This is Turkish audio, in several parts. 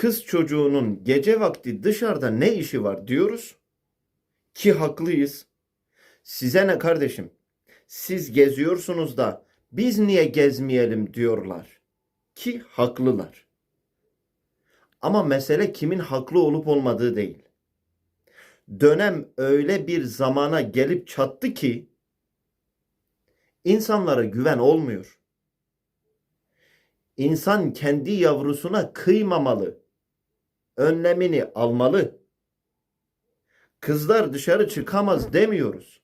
kız çocuğunun gece vakti dışarıda ne işi var diyoruz ki haklıyız. Size ne kardeşim? Siz geziyorsunuz da biz niye gezmeyelim diyorlar ki haklılar. Ama mesele kimin haklı olup olmadığı değil. Dönem öyle bir zamana gelip çattı ki insanlara güven olmuyor. İnsan kendi yavrusuna kıymamalı. Önlemini almalı. Kızlar dışarı çıkamaz demiyoruz.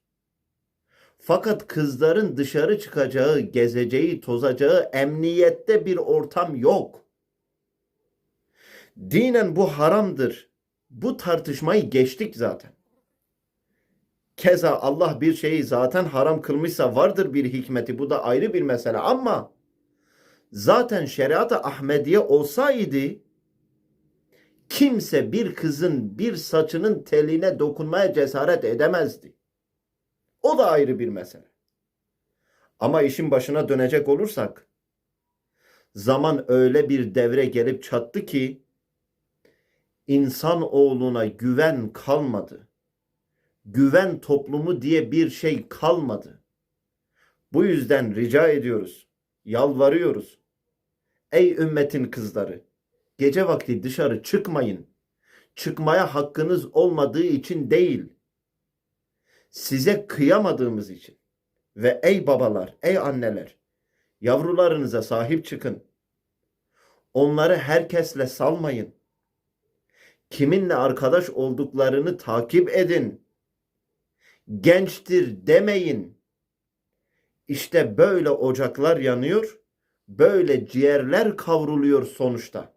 Fakat kızların dışarı çıkacağı, gezeceği, tozacağı emniyette bir ortam yok. Dinen bu haramdır. Bu tartışmayı geçtik zaten. Keza Allah bir şeyi zaten haram kılmışsa vardır bir hikmeti. Bu da ayrı bir mesele ama zaten şeriat-ı Ahmediye olsaydı kimse bir kızın bir saçının teline dokunmaya cesaret edemezdi. O da ayrı bir mesele. Ama işin başına dönecek olursak zaman öyle bir devre gelip çattı ki insan oğluna güven kalmadı. Güven toplumu diye bir şey kalmadı. Bu yüzden rica ediyoruz, yalvarıyoruz. Ey ümmetin kızları, gece vakti dışarı çıkmayın. Çıkmaya hakkınız olmadığı için değil. Size kıyamadığımız için. Ve ey babalar, ey anneler, yavrularınıza sahip çıkın. Onları herkesle salmayın. Kiminle arkadaş olduklarını takip edin. Gençtir demeyin. İşte böyle ocaklar yanıyor, böyle ciğerler kavruluyor sonuçta.